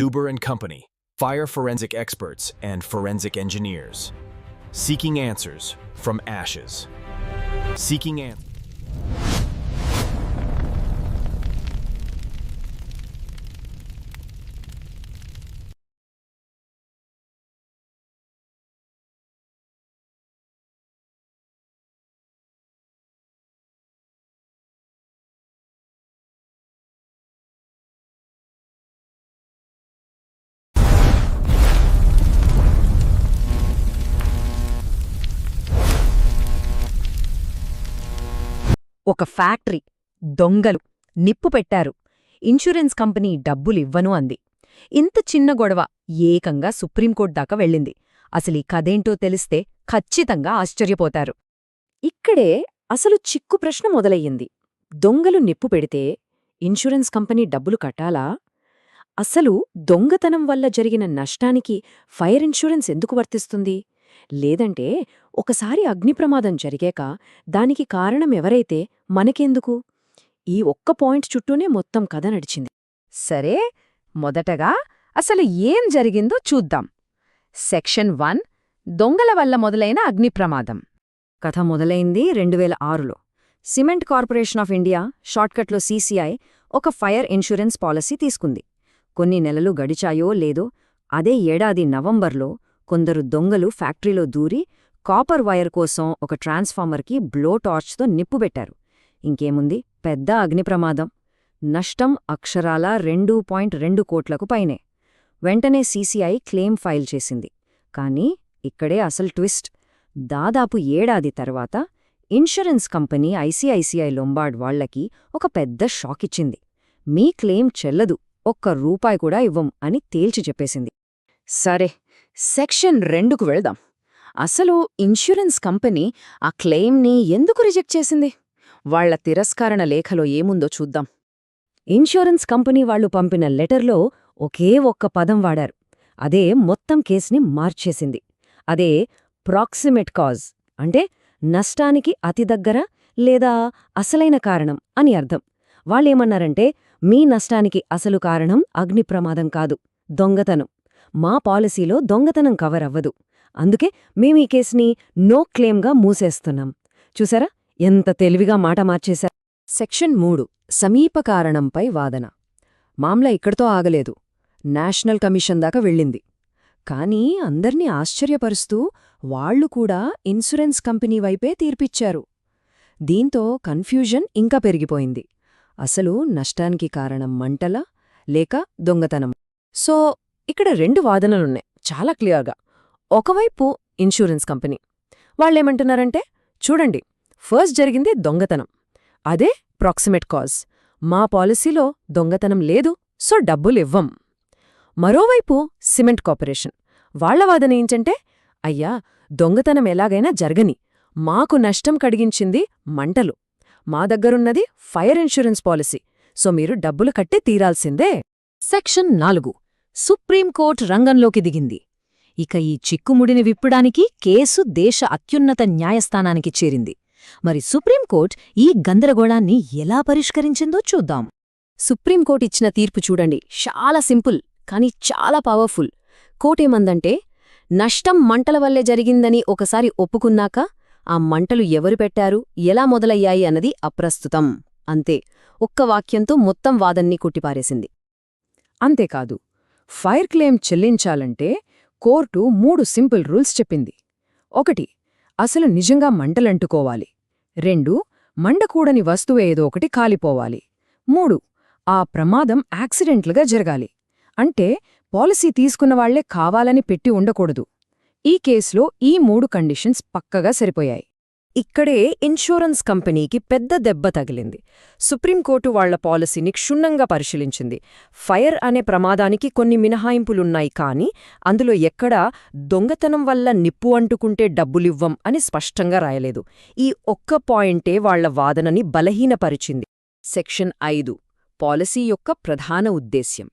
Zuber and Company, fire forensic experts and forensic engineers. Seeking answers from ashes. Seeking answers. ఒక factory దొంగలు నిప్పు పెట్టారు. Insurance company డబ్బులివ్వను అంది. ఇంత చిన్న గొడవ ఏకంగా సుప్రీంకోర్టు దాకా వెళ్ళింది. అసలీ కదేంటో తెలిస్తే ఖచ్చితంగా ఆశ్చర్యపోతారు. ఇక్కడే అసలు చిక్కు ప్రశ్న మొదలయ్యింది. దొంగలు నిప్పు పెడితే ఇన్సూరెన్స్ కంపెనీ డబ్బులు కట్టాలా? అసలు దొంగతనం వల్ల జరిగిన నష్టానికి ఫైర్ ఇన్సూరెన్స్ ఎందుకు వర్తిస్తుంది? లేదంటే ఒకసారి అగ్నిప్రమాదం జరిగాక దానికి కారణం ఎవరైతే మనకెందుకు? ఈ ఒక్క పాయింట్ చుట్టూనే మొత్తం కథ నడిచింది. సరే మొదటగా అసలు ఏం జరిగిందో చూద్దాం. సెక్షన్ వన్ దొంగల వల్ల మొదలైన అగ్నిప్రమాదం కథ మొదలైంది రెండు వేల ఆరులో. సిమెంట్ కార్పొరేషన్ ఆఫ్ ఇండియా షార్ట్కట్లో సీసీఐ ఒక ఫైర్ ఇన్సూరెన్స్ పాలసీ తీసుకుంది. కొన్ని నెలలు గడిచాయో లేదో అదే ఏడాది నవంబర్లో కొందరు దొంగలు ఫ్యాక్టరీలో దూరి కాపర్ వైర్ కోసం ఒక ట్రాన్స్ఫార్మర్కి బ్లో టార్చ్తో నిప్పుబెట్టారు ఇంకేముంది? పెద్ద అగ్నిప్రమాదం నష్టం అక్షరాల రెండు పాయింట్ రెండు కోట్లకు పైనే. వెంటనే సీసీఐ క్లెయిమ్ ఫైల్ చేసింది. కానీ ఇక్కడే అసలు ట్విస్ట్. దాదాపు ఏడాది తర్వాత ఇన్సూరెన్స్ కంపెనీ ఐసీఐసీఐ లొంబార్డ్ వాళ్ళకి ఒక పెద్ద షాక్ ఇచ్చింది. మీ క్లెయిమ్ చెల్లదు. ఒక్క రూపాయి కూడా ఇవ్వం అని తేల్చి చెప్పేసింది. సరే సెక్షన్ రెండుకు వెళ్దాం. అసలు ఇన్సూరెన్స్ కంపెనీ ఆ క్లెయిమ్ని ఎందుకు రిజెక్ట్ చేసింది? వాళ్ళ తిరస్కరణ లేఖలో ఏముందో చూద్దాం. ఇన్సూరెన్స్ కంపెనీ వాళ్ళు పంపిన లెటర్లో ఒకే ఒక్క పదం వాడారు. అదే మొత్తం కేసుని మార్చేసింది. అదే ప్రాక్సిమేట్ కాజ్ అంటే నష్టానికి అతి దగ్గర లేదా అసలైన కారణం అని అర్థం. వాళ్ళేమన్నారంటే మీ నష్టానికి అసలు కారణం అగ్నిప్రమాదం కాదు దొంగతనం. మా పాలసీలో దొంగతనం కవర్ అవ్వదు. అందుకే మేమీ కేసుని నో క్లెయిమ్గా మూసేస్తున్నాం. చూసారా? ఎంత తెలివిగా మాట మార్చేశారు. సెక్షన్ మూడు సమీప కారణంపై వాదన. మామ్లా ఇక్కడితో ఆగలేదు. నేషనల్ కమిషన్ దాకా వెళ్ళింది. కానీ అందర్నీ ఆశ్చర్యపరుస్తూ వాళ్ళు కూడా ఇన్సూరెన్స్ కంపెనీ వైపే తీర్పిచ్చారు. దీంతో కన్ఫ్యూజన్ ఇంకా పెరిగిపోయింది. అసలు నష్టానికి కారణం మంటల లేక దొంగతనం సో ఇక్కడ రెండు వాదనలున్నాయి. చాలా క్లియర్గా. ఒకవైపు ఇన్సూరెన్స్ కంపెనీ. వాళ్ళేమంటున్నారంటే చూడండి ఫస్ట్ జరిగింది దొంగతనం. అదే ప్రాక్సిమేట్ కాజ్. మా పాలసీలో దొంగతనం లేదు సో డబ్బులివ్వం. మరోవైపు సిమెంట్ కార్పొరేషన్. వాళ్ళ వాదన ఏంటంటే అయ్యా దొంగతనం ఎలాగైనా జరగని. మాకు నష్టం కడిగించింది మంటలు. మా దగ్గరున్నది ఫైర్ ఇన్సూరెన్స్ పాలసీ. సో మీరు డబ్బులు కట్టి తీరాల్సిందే. సెక్షన్ నాలుగు. సుప్రీంకోర్టు రంగంలోకి దిగింది. ఇక ఈ చిక్కుముడిని విప్పడానికి కేసు దేశ అత్యున్నత న్యాయస్థానానికి చేరింది. మరి సుప్రీంకోర్టు ఈ గందరగోళాన్ని ఎలా పరిష్కరించిందో చూద్దాం. సుప్రీంకోర్టు ఇచ్చిన తీర్పు చూడండి. చాలా సింపుల్ కాని చాలా పవర్ఫుల్. కోటేమందంటే నష్టం మంటల వల్లే జరిగిందని ఒకసారి ఒప్పుకున్నాక ఆ మంటలు ఎవరు పెట్టారు ఎలా మొదలయ్యాయి అన్నది అప్రస్తుతం. అంతే. ఒక్క వాక్యంతో మొత్తం వాదన్ని కొట్టిపారేసింది. అంతేకాదు ఫైర్ క్లెయిమ్ చెల్లించాలంటే కోర్టు మూడు సింపుల్ రూల్స్ చెప్పింది. ఒకటి అసలు నిజంగా మంటలంటుకోవాలి. రెండు మండకూడని వస్తువు ఏదో ఒకటి కాలిపోవాలి. మూడు ఆ ప్రమాదం యాక్సిడెంట్లుగా జరగాలి. అంటే పాలసీ తీసుకున్నవాళ్ళే కావాలని పెట్టి ఉండకూడదు. ఈ కేసులో ఈ మూడు కండిషన్స్ పక్కగా సరిపోయాయి. ఇక్కడే ఇన్షూరెన్స్ కంపెనీకి పెద్ద దెబ్బ తగిలింది. సుప్రీంకోర్టు వాళ్ళ పాలసీని క్షుణ్ణంగా పరిశీలించింది. ఫైర్ అనే ప్రమాదానికి కొన్ని మినహాయింపులున్నాయి కాని అందులో ఎక్కడా దొంగతనం వల్ల నిప్పు అంటుకుంటే డబ్బులివ్వం అని స్పష్టంగా రాయలేదు. ఈ ఒక్క పాయింటే వాళ్ళ వాదనని బలహీనపరిచింది. సెక్షన్ ఐదు పాలసీ యొక్క ప్రధాన ఉద్దేశ్యం.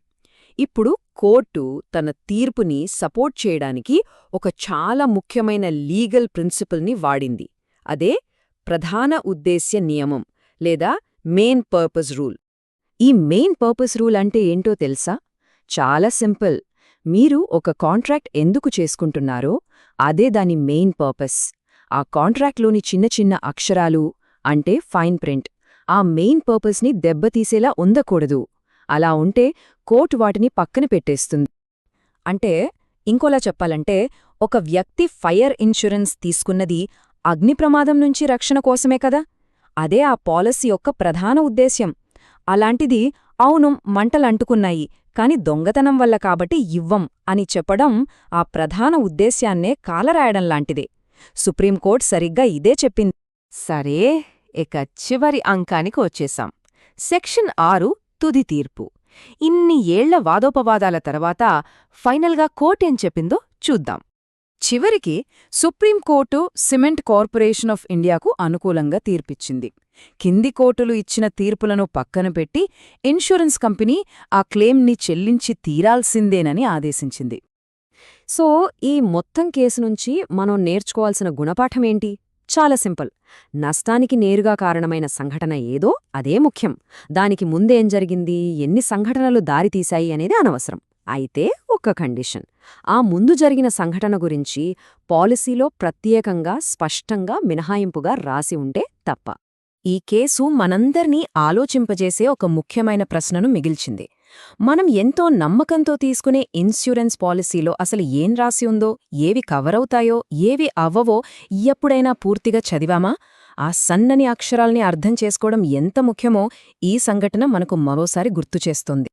ఇప్పుడు కోర్టు తన తీర్పుని సపోర్ట్ చేయడానికి ఒక చాలా ముఖ్యమైన లీగల్ ప్రిన్సిపల్ని వాడింది. అదే ప్రధాన ఉద్దేశ్య నియమం లేదా మెయిన్ పర్పస్ రూల్ ఈ మెయిన్ పర్పస్ రూల్ అంటే ఏంటో తెలుసా? చాలా సింపుల్. మీరు ఒక కాంట్రాక్ట్ ఎందుకు చేసుకుంటున్నారో అదే దాని మెయిన్ పర్పస్ ఆ కాంట్రాక్ట్లోని చిన్న చిన్న అక్షరాలు అంటే ఫైన్ ప్రింట్ ఆ మెయిన్ పర్పస్ని దెబ్బతీసేలా ఉండకూడదు. అలా ఉంటే కోర్టు వాటిని పక్కన పెట్టేస్తుంది. అంటే ఇంకోలా చెప్పాలంటే ఒక వ్యక్తి ఫైర్ ఇన్సూరెన్స్ తీసుకున్నది అగ్ని ప్రమాదం నుంచి రక్షణ కోసమే కదా? అదే ఆ పాలసీ యొక్క ప్రధాన ఉద్దేశ్యం. అలాంటిది అవును మంటలంటుకున్నాయి కాని దొంగతనం వల్ల కాబట్టి ఇవ్వం అని చెప్పడం ఆ ప్రధాన ఉద్దేశ్యాన్నే కాలరాయడం లాంటిదే. సుప్రీంకోర్టు సరిగ్గా ఇదే చెప్పింది. సరే ఇక చివరి అంకానికి వచ్చేశాం సెక్షన్ ఆరు తుది తీర్పు. ఇన్ని ఏళ్ళ వాదోపవాదాల తర్వాత ఫైనల్గా కోర్టేం చెప్పిందో చూద్దాం. చివరికి సుప్రీంకోర్టు సిమెంట్ కార్పొరేషన్ ఆఫ్ ఇండియాకు అనుకూలంగా తీర్పిచ్చింది. కింది కోర్టులు ఇచ్చిన తీర్పులను పక్కన పెట్టి ఇన్సూరెన్స్ కంపెనీ ఆ క్లెయిమ్ని చెల్లించి తీరాల్సిందేనని ఆదేశించింది. సో ఈ మొత్తం కేసు నుంచి మనం నేర్చుకోవాల్సిన గుణపాఠమేంటి చాలా సింపుల్. నష్టానికి నేరుగా కారణమైన సంఘటన ఏదో అదే ముఖ్యం. దానికి ముందేం జరిగింది? ఎన్ని సంఘటనలు దారితీశాయి అనేది అనవసరం. అయితే ఒక్క కండిషన్. ఆ ముందు జరిగిన సంఘటన గురించి పాలసీలో ప్రత్యేకంగా స్పష్టంగా మినహాయింపుగా రాసి ఉంటే తప్ప. ఈ కేసు మనందర్నీ ఆలోచింపజేసే ఒక ముఖ్యమైన ప్రశ్నను మిగిల్చింది. మనం ఎంతో నమ్మకంతో తీసుకునే ఇన్సూరెన్స్ పాలసీలో అసలు ఏం రాసి ఉందో ఏవి కవరవుతాయో ఏవి అవ్వవో ఎప్పుడైనా పూర్తిగా చదివామా? ఆ సన్నని అక్షరాల్ని అర్థం చేసుకోవడం ఎంత ముఖ్యమో ఈ సంఘటన మనకు మరోసారి గుర్తుచేస్తుంది